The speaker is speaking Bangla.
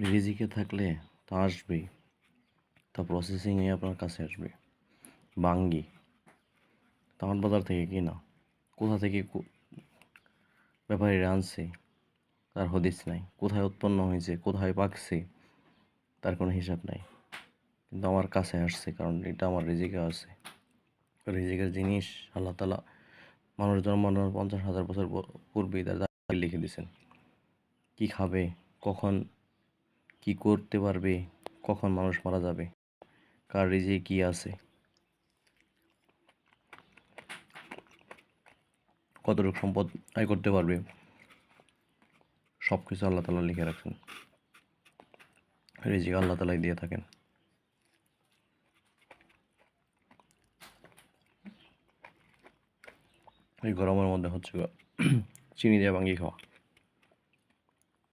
রিজিকে থাকলে তা আসবেই। তা প্রসেসিংয়ে আপনার কাছে আসবে। বাঙ্গি। তামার বাজার থেকে কিনা? কোথা থেকে ব্যাপারীরা আনছে? তার হদিস নাই। কোথায় উৎপন্ন হয়েছে? কোথায় পাকছে? তার কোনো হিসাব নাই। কিন্তু আমার কাছে আসছে কারণ এটা আমার রিজিকে আছে। রিজিকের জিনিস আল্লাহ তালা মানুষ জন্মানোর পঞ্চাশ হাজার বছর পর- পূর্বেই তার লিখে দিয়েছেন। কি খাবে? কখন কি করতে পারবে? কখন মানুষ মারা যাবে? কার রিজে কি আছে? কতটুকু সম্পদ আয় করতে পারবে? সব কিছু আল্লাহ তালা লিখে রাখেন রিজিক আল্লাহ তালাই দিয়ে থাকেন। এই গরমের মধ্যে হচ্ছে চিনি দিয়ে ভাঙি খাওয়া।